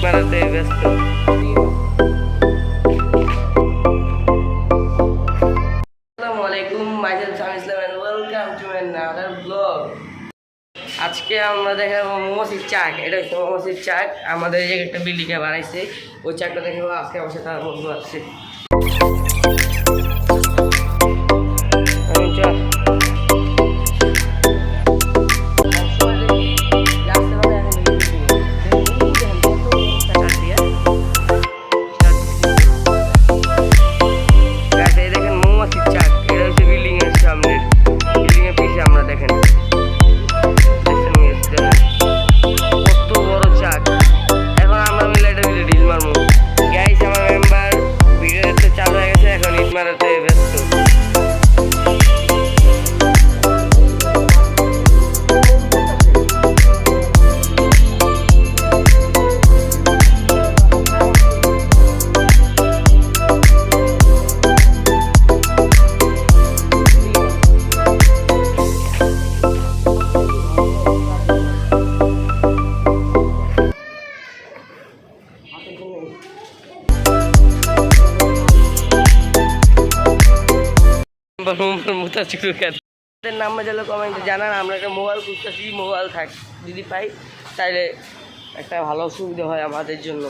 আসসালামু আলাইকুম myself Sam Islam and welcome to blog আজকে আমরা দেখাবো মোমোসির চাক এটা হচ্ছে মোমোসির চাক আমাদের এই একটা বিল্ডিংয়ে বানাইছে, ওই চাকটা দেখাবো, আজকে আমার সাথে বন্ধু আসছে গেছে এখন ইট মারাতে ব্যস্ত মোতা চুরু খাতে নাম্বার যেন কমেন্টে জানান, আমরা একটা মোবাইল খুঁজতেছি মোবাইল থাক, যদি পাই তাহলে একটা ভালো সুবিধা হয় আমাদের জন্য।